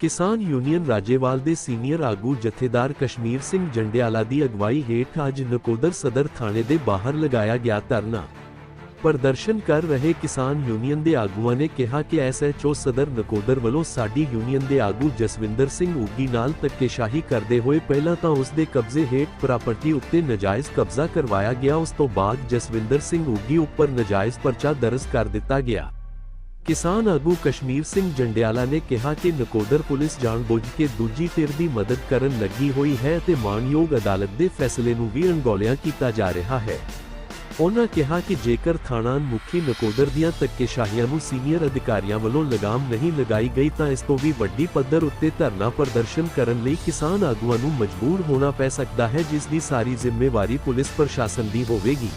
ਕਿਸਾਨ ਯੂਨੀਅਨ ਰਾਜੇਵਾਲ ਦੇ ਸੀਨੀਅਰ ਆਗੂ ਜਥੇਦਾਰ ਕਸ਼ਮੀਰ ਸਿੰਘ ਜੰਡਿਆਲਾ ਦੀ ਅਗਵਾਈ ਹੇਠ ਅੱਜ ਨਕੋਦਰ ਸਦਰ ਥਾਣੇ ਦੇ ਬਾਹਰ ਲਗਾਇਆ ਗਿਆ ਧਰਨਾ। ਪ੍ਰਦਰਸ਼ਨ ਕਰ ਰਹੇ ਕਿਸਾਨ ਯੂਨੀਅਨ ਦੇ ਆਗੂਆਂ ਨੇ ਕਿਹਾ ਕਿ ਐਸਐਚਓ ਸਦਰ ਨਕੋਦਰ ਵੱਲੋਂ ਸਾਡੀ ਯੂਨੀਅਨ ਦੇ ਆਗੂ ਜਸਵਿੰਦਰ ਸਿੰਘ ਉਗੀ ਨਾਲ ਧੱਕੇਸ਼ਾਹੀ ਕਰਦੇ ਹੋਏ ਪਹਿਲਾਂ ਤਾਂ ਉਸ ਦੇ ਕਬਜ਼ੇ ਹੇਠ ਪ੍ਰਾਪਰਟੀ ਉੱਤੇ ਨਜਾਇਜ਼ ਕਬਜ਼ਾ ਕਰਵਾਇਆ ਗਿਆ। ਉਸ ਤੋਂ ਬਾਅਦ ਜਸਵਿੰਦਰ ਸਿੰਘ ਉਗੀ ਉੱਪਰ ਨਜਾਇਜ਼ ਪਰਚਾ ਦਰਜ ਕਰ ਦਿੱਤਾ ਗਿਆ। ਕਿਸਾਨ ਆਗੂ ਕਸ਼ਮੀਰ ਸਿੰਘ ਜੰਡਿਆਲਾ ਨੇ ਕਿਹਾ ਕਿ ਨਕੋਦਰ ਪੁਲਿਸ ਜਾਣਬੁੱਝ ਕੇ ਦੂਜੀ ਧਿਰ ਦੀ ਮਦਦ ਕਰਨ ਲੱਗੀ ਹੋਈ ਹੈ ਅਤੇ ਮਾਨਯੋਗ ਅਦਾਲਤ ਦੇ ਫੈਸਲੇ ਨੂੰ ਵੀ ਅਣਗੌਲਿਆਂ ਕੀਤਾ ਜਾ ਰਿਹਾ ਹੈ। ਉਹਨਾਂ ਕਿਹਾ ਕਿ ਜੇਕਰ ਥਾਣਾ ਮੁਖੀ ਨਕੋਦਰ ਦੀਆਂ ਧੱਕੇਸ਼ਾਹੀਆਂ ਨੂੰ ਸੀਨੀਅਰ ਅਧਿਕਾਰੀਆਂ ਵੱਲੋਂ ਲਗਾਮ ਨਹੀਂ ਲਗਾਈ ਗਈ ਤਾਂ ਇਸ ਤੋਂ ਵੀ ਵੱਡੀ ਪੱਧਰ ਉੱਤੇ ਧਰਨਾ ਪ੍ਰਦਰਸ਼ਨ ਕਰਨ ਲਈ ਕਿਸਾਨ ਆਗੂਆਂ ਨੂੰ ਮਜਬੂਰ ਹੋਣਾ ਪੈ ਸਕਦਾ ਹੈ, ਜਿਸ ਦੀ ਸਾਰੀ ਜ਼ਿੰਮੇਵਾਰੀ ਪੁਲਿਸ ਪ੍ਰਸ਼ਾਸਨ ਦੀ ਹੋਵੇਗੀ।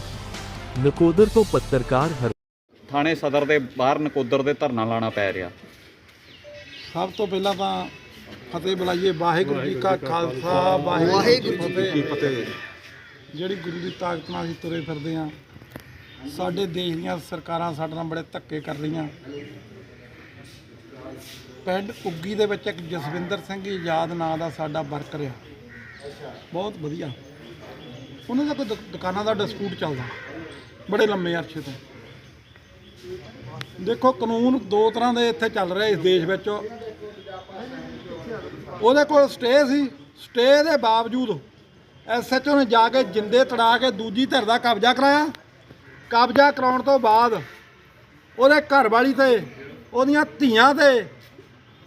ਨਕੋਦਰ ਤੋਂ ਪੱਤਰਕਾਰ ਥਾਣੇ ਸਦਰ ਦੇ ਬਾਹਰ ਨਕੋਦਰ ਦੇ ਧਰਨਾ ਲਾਣਾ ਪੈ ਰਿਹਾ। ਸਭ ਤੋਂ ਪਹਿਲਾਂ ਤਾਂ ਫਤਿਹ ਬੁਲਾਈਏ ਵਾਹਿਗੁਰੂ ਜੀ ਕਾ ਖਾਲਸਾ ਵਾਹਿਗੁਰੂ ਜੀ ਕੀ ਫਤਿਹ। ਜਿਹੜੀ ਗੁਰੂ ਦੀ ਤਾਕਤ ਨਾਲ ਅਸੀਂ ਤੁਰੇ ਫਿਰਦੇ ਆ ਸਾਡੇ ਦੇਸ਼ ਦੀਆਂ ਸਰਕਾਰਾਂ ਸਾਡੇ ਨਾਲ ਬੜੇ ਧੱਕੇ ਕਰ ਰਹੀਆਂ। ਪਿੰਡ ਉੱਗੀ ਦੇ ਵਿੱਚ ਇੱਕ ਜਸਵਿੰਦਰ ਸਿੰਘ ਆਜ਼ਾਦ ਨਾਂ ਦਾ ਸਾਡਾ ਵਰਕਰ ਆ। ਬਹੁਤ ਵਧੀਆ। ਉਹਨਾਂ ਦਾ ਕੋਈ ਦੁਕਾਨਾਂ ਦਾ ਡਿਸਪਿਊਟ ਚੱਲਦਾ ਬੜੇ ਲੰਮੇ ਅਰਸੇ ਤੋਂ। ਦੇਖੋ ਕਾਨੂੰਨ ਦੋ ਤਰ੍ਹਾਂ ਦੇ ਇੱਥੇ ਚੱਲ ਰਹੇ ਇਸ ਦੇਸ਼ ਵਿੱਚ। ਉਹਦੇ ਕੋਲ ਸਟੇ ਸੀ। ਸਟੇ ਦੇ ਬਾਵਜੂਦ ਐਸਐਚਓ ਨੇ ਜਾ ਕੇ ਜਿੰਦੇ ਤੜਾ ਕੇ ਦੂਜੀ ਧਿਰ ਦਾ ਕਬਜ਼ਾ ਕਰਾਇਆ। ਕਬਜ਼ਾ ਕਰਾਉਣ ਤੋਂ ਬਾਅਦ ਉਹਦੇ ਘਰ ਵਾਲੀ ਤੇ, ਉਹਦੀਆਂ ਧੀਆਂ ਤੇ,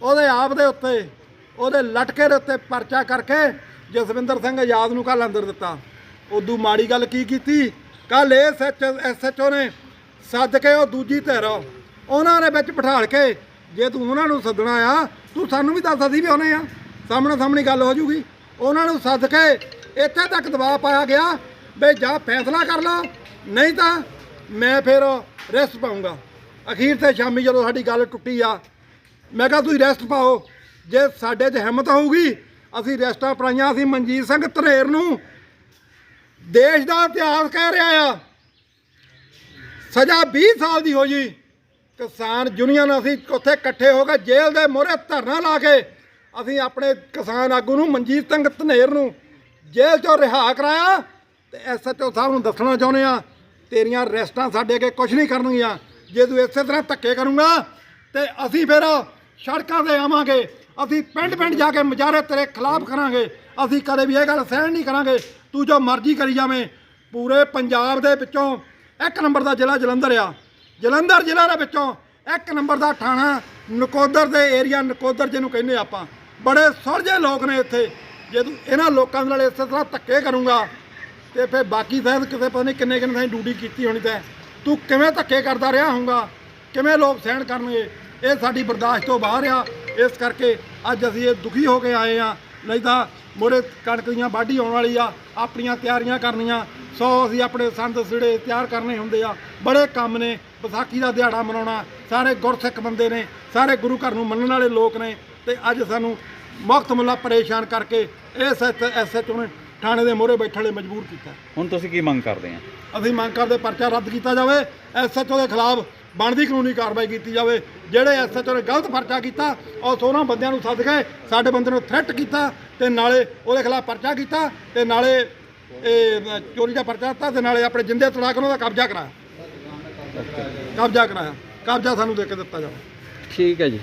ਉਹਦੇ ਆਪ ਦੇ ਉੱਤੇ, ਉਹਦੇ ਲਟਕੇ ਦੇ ਉੱਤੇ ਪਰਚਾ ਕਰਕੇ ਜਸਵਿੰਦਰ ਸਿੰਘ ਆਜ਼ਾਦ ਨੂੰ ਕੱਲ ਅੰਦਰ ਦਿੱਤਾ। ਉਦੋਂ ਮਾੜੀ ਗੱਲ ਕੀ ਕੀਤੀ? ਕੱਲ ਇਹ ਐਸਐਚਓ ਨੇ ਸੱਦ ਕੇ ਉਹ ਦੂਜੀ ਧਿਰ ਉਹਨਾਂ ਦੇ ਵਿੱਚ ਬਿਠਾਲ ਕੇ, ਜੇ ਤੂੰ ਉਹਨਾਂ ਨੂੰ ਸੱਦਣਾ ਆ, ਤੂੰ ਸਾਨੂੰ ਵੀ ਦੱਸ ਸਕਦੀ ਵੀ ਉਹਨੇ ਆ। ਸਾਹਮਣੇ ਸਾਹਮਣੀ ਗੱਲ ਹੋ ਜੂਗੀ। ਉਹਨਾਂ ਨੂੰ ਸੱਦ ਕੇ ਇੱਥੇ ਤੱਕ ਦਬਾਅ ਪਾਇਆ ਗਿਆ ਵੀ ਜਾਂ ਫੈਸਲਾ ਕਰ ਲਾ, ਨਹੀਂ ਤਾਂ ਮੈਂ ਫਿਰ ਰੈਸਟ ਪਾਉਂਗਾ ਅਖੀਰ ਤੇ ਸ਼ਾਮੀ ਜਦੋਂ ਸਾਡੀ ਗੱਲ ਟੁੱਟੀ ਆ, ਮੈਂ ਕਿਹਾ ਤੁਸੀਂ ਰੈਸਟ ਪਾਓ। ਜੇ ਸਾਡੇ 'ਚ ਹਿੰਮਤ ਹੋਊਗੀ, ਅਸੀਂ ਰੈਸਟਾਂ ਪਰਾਈਆਂ ਅਸੀਂ ਮਨਜੀਤ ਸਿੰਘ ਧਨੇਰ ਨੂੰ। ਦੇਸ਼ ਦਾ ਇਤਿਹਾਸ ਕਹਿ ਰਿਹਾ ਆ ਸਜ਼ਾ 20 ਸਾਲ ਦੀ ਹੋ ਜੀ ਕਿਸਾਨ ਯੂਨੀਅਨ ਅਸੀਂ ਉੱਥੇ ਇਕੱਠੇ ਹੋ ਕੇ ਜੇਲ੍ਹ ਦੇ ਮੋਹਰੇ ਧਰਨਾ ਲਾ ਕੇ ਅਸੀਂ ਆਪਣੇ ਕਿਸਾਨ ਆਗੂ ਨੂੰ ਮਨਜੀਤ ਸਿੰਘ ਧਨੇਰ ਨੂੰ ਜੇਲ੍ਹ ਚੋਂ ਰਿਹਾ ਕਰਾਇਆ। ਤੇ ਐਸਐਚਓ ਸਾਹਿਬ ਨੂੰ ਦੱਸਣਾ ਚਾਹੁੰਦੇ ਆ ਤੇਰੀਆਂ ਰੈਸਟਾਂ ਸਾਡੇ ਅੱਗੇ ਕੁਝ ਨਹੀਂ ਕਰਨਗੀਆਂ। ਜੇ ਤੂੰ ਇਸੇ ਤਰ੍ਹਾਂ ਧੱਕੇ ਕਰੂੰਗਾ, ਤੇ ਅਸੀਂ ਫਿਰ ਸੜਕਾਂ ਤੇ ਆਵਾਂਗੇ। ਅਸੀਂ ਪਿੰਡ ਪਿੰਡ ਜਾ ਕੇ ਮੁਜ਼ਾਹਰੇ ਤੇਰੇ ਖਿਲਾਫ ਕਰਾਂਗੇ। ਅਸੀਂ ਕਦੇ ਵੀ ਇਹ ਗੱਲ ਸਹਿਣ ਨਹੀਂ ਕਰਾਂਗੇ। ਤੂੰ ਜੋ ਮਰਜ਼ੀ ਕਰੀ ਜਾਵੇਂ। ਪੂਰੇ ਪੰਜਾਬ ਦੇ ਵਿੱਚੋਂ ਇੱਕ ਨੰਬਰ ਦਾ ਜ਼ਿਲ੍ਹਾ ਜਲੰਧਰ ਆ। ਜਲੰਧਰ ਜ਼ਿਲ੍ਹਾ ਦੇ ਵਿੱਚੋਂ ਇੱਕ ਨੰਬਰ ਦਾ ਥਾਣਾ ਨਕੋਦਰ ਦੇ ਏਰੀਆ, ਨਕੋਦਰ ਜਿਹਨੂੰ ਕਹਿੰਦੇ ਆਪਾਂ। ਬੜੇ ਸੁਲਝੇ ਲੋਕ ਨੇ ਇੱਥੇ। ਜੇ ਤੂੰ ਇਹਨਾਂ ਲੋਕਾਂ ਦੇ ਨਾਲ ਇਸੇ ਤਰ੍ਹਾਂ ਧੱਕੇ ਕਰੂੰਗਾ, ਤੇ ਫਿਰ ਬਾਕੀ ਸ਼ਾਇਦ ਕਿਸੇ ਪਤਾ ਨਹੀਂ ਕਿੰਨੇ ਕਿੰਨੇ ਥਾਂ ਡਿਊਟੀ ਕੀਤੀ ਹੋਣੀ ਤੈਂ। ਤੂੰ ਕਿਵੇਂ ਧੱਕੇ ਕਰਦਾ ਰਿਹਾ ਹੋਊਗਾ? ਕਿਵੇਂ ਲੋਕ ਸਹਿਣ ਕਰਨਗੇ? ਇਹ ਸਾਡੀ ਬਰਦਾਸ਼ਤ ਤੋਂ ਬਾਹਰ ਆ। ਇਸ ਕਰਕੇ ਅੱਜ ਅਸੀਂ ਇਹ ਦੁਖੀ ਹੋ ਕੇ ਆਏ ਆ। ਨਹੀਂ ਤਾਂ ਮੋਰੇ ਕਣਕ ਦੀਆਂ ਵਾਢੀ ਆਉਣ ਵਾਲੀ ਆ, ਆਪਣੀਆਂ ਤਿਆਰੀਆਂ ਕਰਨੀਆਂ, ਸੋ ਅਸੀਂ ਆਪਣੇ ਸੰਦ ਸਿੜੇ ਤਿਆਰ ਕਰਨੇ ਹੁੰਦੇ ਆ। ਬੜੇ ਕੰਮ ਨੇ, ਵਿਸਾਖੀ ਦਾ ਦਿਹਾੜਾ ਮਨਾਉਣਾ, ਸਾਰੇ ਗੁਰਸਿੱਖ ਬੰਦੇ ਨੇ, ਸਾਰੇ ਗੁਰੂ ਘਰ ਨੂੰ ਮੰਨਣ ਵਾਲੇ ਲੋਕ ਨੇ ਤੇ ਅੱਜ ਸਾਨੂੰ ਮੁਕਤ ਮੁੱਲਾ ਪਰੇਸ਼ਾਨ ਕਰਕੇ, ਇਸ ਐਸਐਚਓ ਨੇ ਥਾਣੇ ਦੇ ਮੋਹਰੇ ਬੈਠਣ ਲਈ ਮਜਬੂਰ ਕੀਤਾ। ਹੁਣ ਤੁਸੀਂ ਕੀ ਮੰਗ ਕਰਦੇ ਆ? ਅਸੀਂ ਮੰਗ ਕਰਦੇ ਪਰਚਾ ਰੱਦ ਕੀਤਾ ਜਾਵੇ ਐਸਐਚਓ ਦੇ ਖਿਲਾਫ ਬਣਦੀ ਕਾਨੂੰਨੀ ਕਾਰਵਾਈ ਕੀਤੀ ਜਾਵੇ। ਜਿਹੜੇ ਐਸਐਚਓ ਨੇ ਗਲਤ ਪਰਚਾ ਕੀਤਾ ਉਸ ਉਹਨਾਂ ਬੰਦਿਆਂ ਨੂੰ ਸੱਦ ਕੇ ਸਾਡੇ ਬੰਦੇ ਨੂੰ ਥ੍ਰੈਟ ਕੀਤਾ ਤੇ ਨਾਲੇ ਉਹਦੇ ਖਿਲਾਫ ਪਰਚਾ ਕੀਤਾ ਤੇ ਨਾਲੇ ਇਹ ਚੋਰੀ ਦਾ ਪਰਚਾ ਦਿੱਤਾ ਤੇ ਨਾਲੇ ਆਪਣੇ ਜਿੰਦੇ ਤੜਾ ਕੇ ਉਹਨਾਂ ਦਾ ਕਬਜ਼ਾ ਕਰਾਇਆ। ਕਬਜ਼ਾ ਕਰਾਇਆ। ਕਬਜ਼ਾ ਸਾਨੂੰ ਦੇ ਕੇ ਦਿੱਤਾ ਜਾਵੇ। ਠੀਕ ਹੈ ਜੀ।